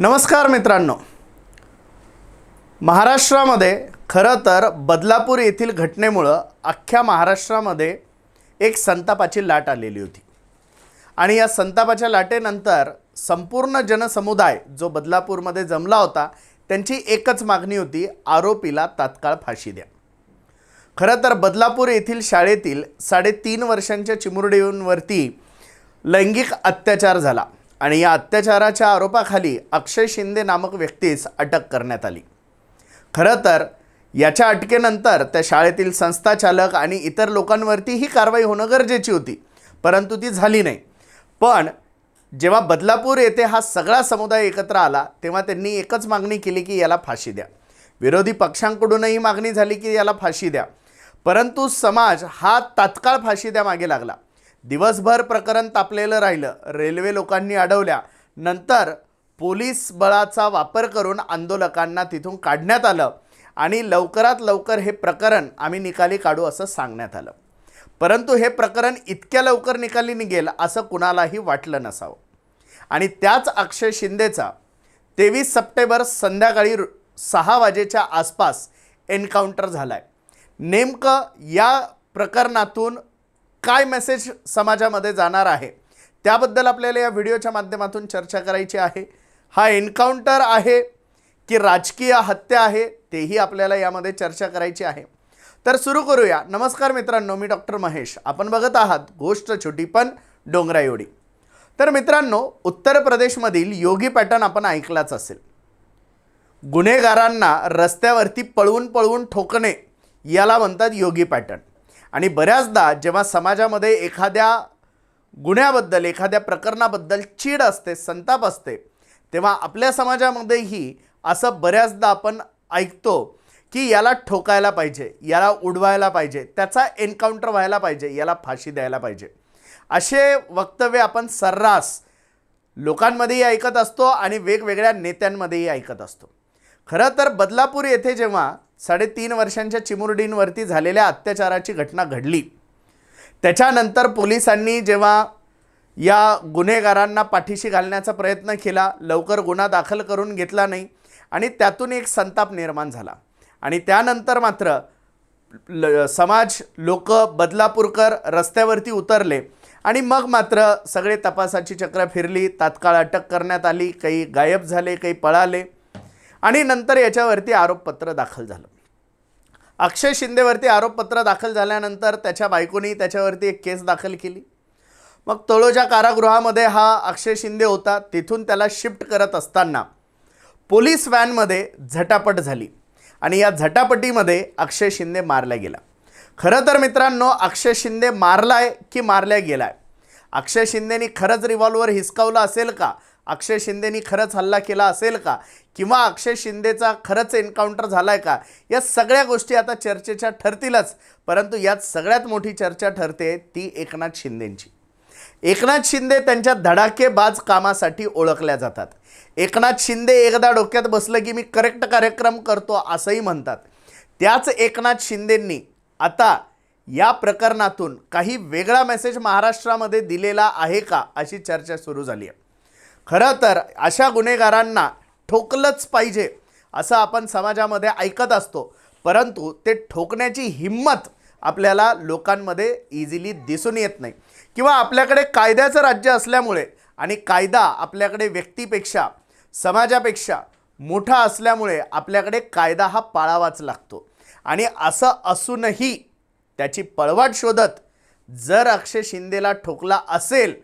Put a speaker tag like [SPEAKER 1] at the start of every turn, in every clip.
[SPEAKER 1] नमस्कार मित्रांनो. महाराष्ट्रामध्ये खरं तर बदलापूर येथील घटनेमुळं अख्ख्या महाराष्ट्रामध्ये एक संतापाची लाट आलेली होती. आणि या संतापाच्या लाटेनंतर संपूर्ण जनसमुदाय जो बदलापूरमध्ये जमला होता त्यांची एकच मागणी होती आरोपीला तात्काळ फाशी द्या. खरं तर बदलापूर येथील शाळेतील साडेतीन वर्षांच्या चिमुरडींवरती लैंगिक अत्याचार झाला. आणि या अत्याचाराच्या आरोपाखाली अक्षय शिंदे नामक व्यक्तीस अटक करण्यात आली. खरं तर याच्या अटकेनंतर त्या शाळेतील संस्थाचालक आणि इतर लोकांवरती ही कारवाई होणं गरजेची होती परंतु ती झाली नाही. पण जेव्हा बदलापूर येथे हा सगळा समुदाय एकत्र आला तेव्हा त्यांनी एकच मागणी केली की याला फाशी द्या. विरोधी पक्षांकडूनही मागणी झाली की याला फाशी द्या. परंतु समाज हा तात्काळ फाशी द्या मागे लागला. दिवसभर प्रकरण तापलेलं राहिलं. रेल्वे लोकांनी अडवल्या. नंतर पोलीस बळाचा वापर करून आंदोलकांना तिथून काढण्यात आलं आणि लवकरात लवकर हे प्रकरण आम्ही निकाली काढू असं सांगण्यात आलं. परंतु हे प्रकरण इतक्या लवकर निकाली निघेल असं कुणालाही वाटलं नसावं. आणि त्याच अक्षय शिंदेचा तेवीस सप्टेंबर संध्याकाळी सहा वाजेच्या आसपास एन्काउंटर झाला आहे नेमकं या प्रकरणातून काय मेसेज समाजामध्ये जाणार आहे? त्याबद्दल आपल्याला या व्हिडिओच्या माध्यमातून चर्चा करायची आहे. हा एन्काउंटर आहे की राजकीय हत्या आहे तेही आपल्याला यामध्ये चर्चा करायची आहे. तर सुरू करूया. नमस्कार मित्रांनो मी डॉक्टर महेश. आपण बघत आहात गोष्ट छोटी पण डोंगरा एवढी. तर मित्रांनो उत्तर प्रदेशमधील योगी पॅटर्न आपण ऐकलाच असेल. गुन्हेगारांना रस्त्यावरती पळवून पळवून ठोकणे याला म्हणतात योगी पॅटर्न. आणि बऱ्याचदा जेव्हा समाजामध्ये एखाद्या गुन्ह्याबद्दल एखाद्या प्रकरणाबद्दल चीड असते संताप असते तेव्हा आपल्या समाजामध्येही असं बऱ्याचदा आपण ऐकतो की याला ठोकायला पाहिजे याला उडवायला पाहिजे त्याचा एन्काउंटर व्हायला पाहिजे याला फाशी द्यायला पाहिजे. असे वक्तव्य आपण सर्रास लोकांमध्येही ऐकत असतो आणि वेगवेगळ्या नेत्यांमध्येही ऐकत असतो. खरं तर बदलापूर येथे जेव्हा साडेतीन वर्षांच्या चिमुरडींवरती झालेल्या अत्याचाराची घटना घडली त्याच्यानंतर पोलिसांनी जेव्हा या गुन्हेगारांना पाठीशी घालण्याचा प्रयत्न केला लवकर गुन्हा दाखल करून घेतला नाही आणि त्यातून एक संताप निर्माण झाला. आणि त्यानंतर मात्र ल समाज लोक बदलापूरकर रस्त्यावरती उतरले आणि मग मात्र सगळे तपासाची चक्र फिरली तात्काळ अटक करण्यात आली काही गायब झाले काही पळाले. आणि नंतर याच्यावरती आरोपपत्र दाखल झालं. अक्षय शिंदेवरती आरोपपत्र दाखल झाल्यानंतर त्याच्या बायकोनी त्याच्यावरती एक केस दाखल केली. मग तळोजा कारागृहामध्ये हा अक्षय शिंदे होता. तिथून त्याला शिफ्ट करत असताना पोलीस व्हॅनमध्ये झटापट झाली आणि या झटापटीमध्ये अक्षय शिंदे मारला गेला. खरं तर मित्रांनो अक्षय शिंदे मारलाय की मारल्या गेलाय? अक्षय शिंदेनी खरंच रिव्हॉल्वर हिसकावला असेल का? अक्षय शिंदेनी खरंच हल्ला केला असेल का? किंवा अक्षय शिंदेचा खरंच एन्काउंटर झाला आहे का? या सगळ्या गोष्टी आता चर्चेच्या ठरतीलच. परंतु यात सगळ्यात मोठी चर्चा ठरते ती एकनाथ शिंदेंची. एकनाथ शिंदे त्यांच्या धडाकेबाज कामासाठी ओळखल्या जातात. एकनाथ शिंदे एकदा डोक्यात बसलं की मी करेक्ट कार्यक्रम करतो असंही म्हणतात. त्याच एकनाथ शिंदेंनी आता या प्रकरणातून काही वेगळा मेसेज महाराष्ट्रामध्ये दिलेला आहे का अशी चर्चा सुरू झाली आहे. खरं तर अशा गुन्हेगारांना ठोकलंच पाहिजे असं आपण समाजामध्ये ऐकत असतो. परंतु ते ठोकण्याची हिंमत आपल्याला लोकांमध्ये इझिली दिसून येत नाही. किंवा आपल्याकडे कायद्याचं राज्य असल्यामुळे आणि कायदा आपल्याकडे व्यक्तीपेक्षा समाजापेक्षा मोठा असल्यामुळे आपल्याकडे कायदा हा पाळावाच लागतो. आणि असं असूनही त्याची पळवाट शोधत जर अक्षय शिंदेला ठोकला असेल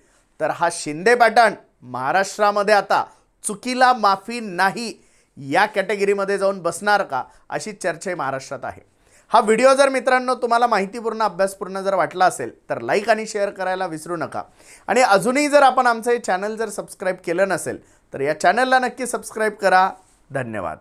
[SPEAKER 1] तर हा शिंदे पॅटर्न महाराष्ट्रामध्ये आता चुकीला माफी नाही या कॅटेगरीमध्ये जाऊन बसणार का अशी चर्चा महाराष्ट्रात आहे. हा व्हिडिओ जर मित्रांनो तुम्हाला माहितीपूर्ण अभ्यासपूर्ण जर वाटला असेल तर लाईक आणि शेअर करायला विसरू नका. आणि अजूनही जर आपण आमचं हे चॅनल जर सबस्क्राईब केलं नसेल तर या चॅनलला नक्की सबस्क्राईब करा. धन्यवाद.